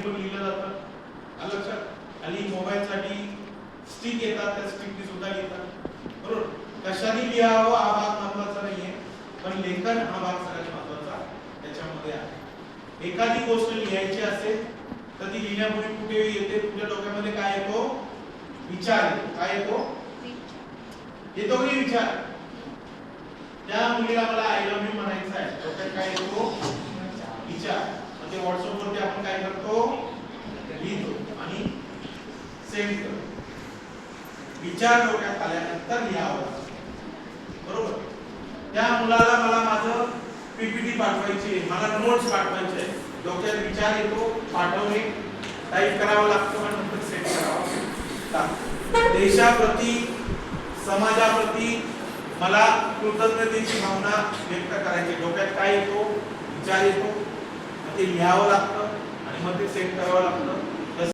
पण लिहिलं जातं. आलं लक्षात. आणि मोबाईलसाठी स्टिक येतात त्या स्टिकनी सुद्धा लिहितात. बरोबर? कशाने लिहावं हा भाग महत्त्वाचा नाहीये पण लेखन हा भाग सगळ्यात महत्त्वाचा त्याच्यामध्ये आहे. एखादी गोष्ट लिहायची असेल तर ती लिहिण्यापूर्वी कुठे येते तुझ्या डोक्यामध्ये काय येतो? विचार काय येतो? येतो की विचार? त्या मुलीला मला आय लव्ह यू म्हणायचं आहे. डोक्यात काय येतो? विचार. ते व्हॉट्सअप वरती आपण काय सेंड कर. विचार डोक्यात आल्यानंतर लिहावं. बरोबर? त्या मुलाला मला माझं पीपीटी पाठवायची आहे मला नोट्स पाठवायचे डोक्यात विचार येतो पाठवणे. टाईप करावं लागतं आणि नंतर सेंड करावं लागतं. देशाप्रती समाजाप्रती मला कृतज्ञतेची भावना व्यक्त करायची डोक्यात काय येतो? विचार येतो. मग ते लिहावं लागतं आणि मग ते सेंड करावं लागतं.